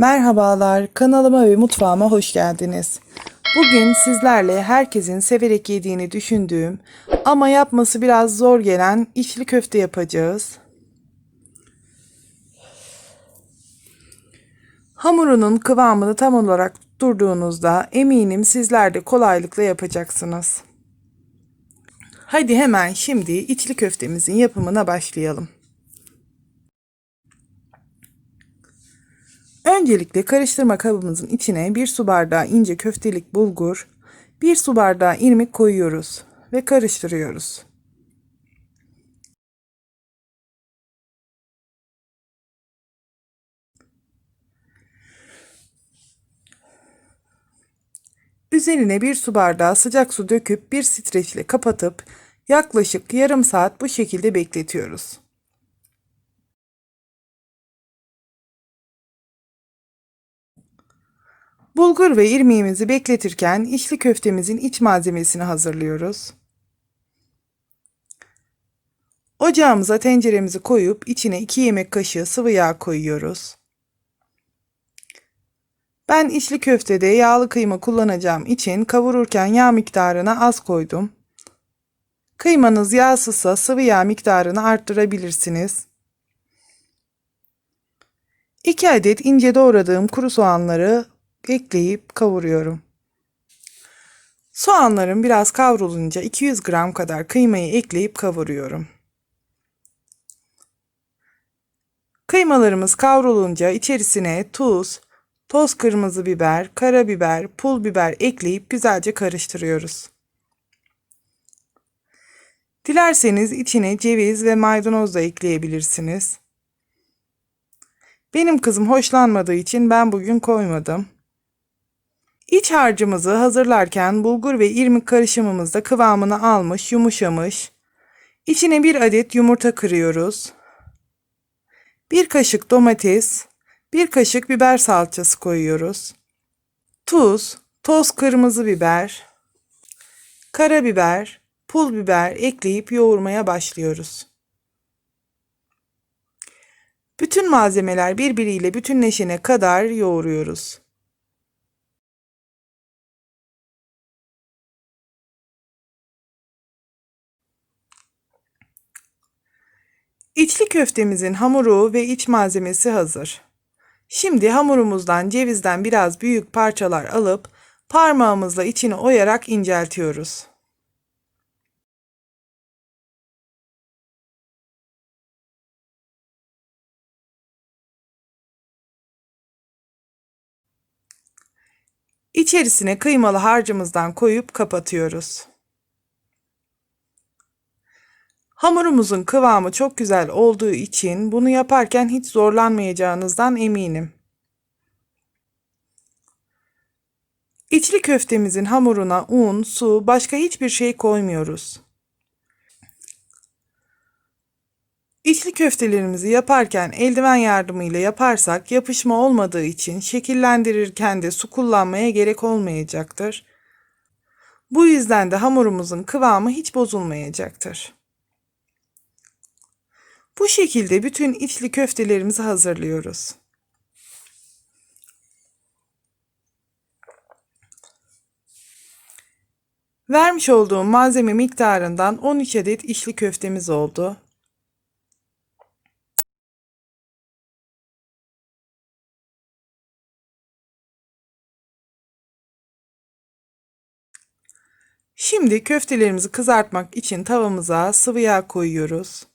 Merhabalar, kanalıma ve mutfağıma hoş geldiniz. Bugün sizlerle herkesin severek yediğini düşündüğüm ama yapması biraz zor gelen içli köfte yapacağız. Hamurunun kıvamını tam olarak durduğunuzda eminim sizler de kolaylıkla yapacaksınız. Hadi hemen şimdi içli köftemizin yapımına başlayalım. Öncelikle karıştırma kabımızın içine bir su bardağı ince köftelik bulgur, bir su bardağı irmik koyuyoruz ve karıştırıyoruz. Üzerine bir su bardağı sıcak su döküp bir streçle kapatıp yaklaşık yarım saat bu şekilde bekletiyoruz. Bulgur ve irmiğimizi bekletirken içli köftemizin iç malzemesini hazırlıyoruz. Ocağımıza tenceremizi koyup içine 2 yemek kaşığı sıvı yağ koyuyoruz. Ben içli köftede yağlı kıyma kullanacağım için kavururken yağ miktarını az koydum. Kıymanız yağsızsa sıvı yağ miktarını arttırabilirsiniz. 2 adet ince doğradığım kuru soğanları ekleyip kavuruyorum. Soğanlarım biraz kavrulunca 200 gram kadar kıymayı ekleyip kavuruyorum. Kıymalarımız kavrulunca içerisine tuz, toz kırmızı biber, karabiber, pul biber ekleyip güzelce karıştırıyoruz. Dilerseniz içine ceviz ve maydanoz da ekleyebilirsiniz. Benim kızım hoşlanmadığı için ben bugün koymadım. İç harcımızı hazırlarken bulgur ve irmik karışımımız da kıvamını almış, yumuşamış. İçine bir adet yumurta kırıyoruz. Bir kaşık domates, bir kaşık biber salçası koyuyoruz. Tuz, toz kırmızı biber, karabiber, pul biber ekleyip yoğurmaya başlıyoruz. Bütün malzemeler birbiriyle bütünleşene kadar yoğuruyoruz. İçli köftemizin hamuru ve iç malzemesi hazır. Şimdi hamurumuzdan cevizden biraz büyük parçalar alıp parmağımızla içini oyarak inceltiyoruz. İçerisine kıymalı harcımızdan koyup kapatıyoruz. Hamurumuzun kıvamı çok güzel olduğu için bunu yaparken hiç zorlanmayacağınızdan eminim. İçli köftemizin hamuruna un, su, başka hiçbir şey koymuyoruz. İçli köftelerimizi yaparken eldiven yardımıyla yaparsak yapışma olmadığı için şekillendirirken de su kullanmaya gerek olmayacaktır. Bu yüzden de hamurumuzun kıvamı hiç bozulmayacaktır. Bu şekilde bütün içli köftelerimizi hazırlıyoruz. Vermiş olduğum malzeme miktarından 13 adet içli köftemiz oldu. Şimdi köftelerimizi kızartmak için tavamıza sıvı yağ koyuyoruz.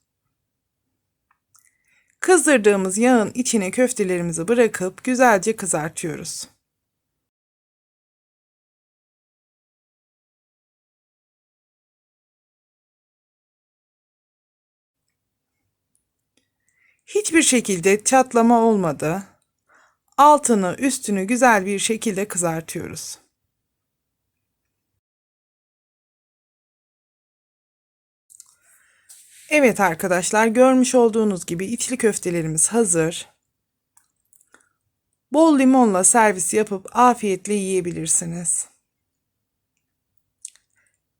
Kızdırdığımız yağın içine köftelerimizi bırakıp güzelce kızartıyoruz. Hiçbir şekilde çatlama olmadı. Altını, üstünü güzel bir şekilde kızartıyoruz. Evet arkadaşlar görmüş olduğunuz gibi içli köftelerimiz hazır. Bol limonla servis yapıp afiyetle yiyebilirsiniz.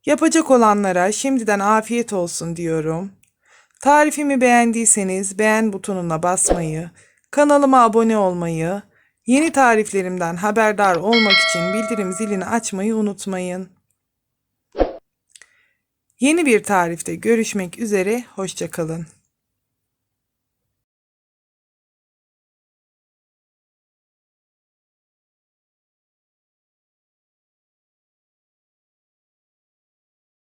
Yapacak olanlara şimdiden afiyet olsun diyorum. Tarifimi beğendiyseniz beğen butonuna basmayı, kanalıma abone olmayı, Yeni tariflerimden haberdar olmak için bildirim zilini açmayı unutmayın. Yeni bir tarifte görüşmek üzere, hoşçakalın.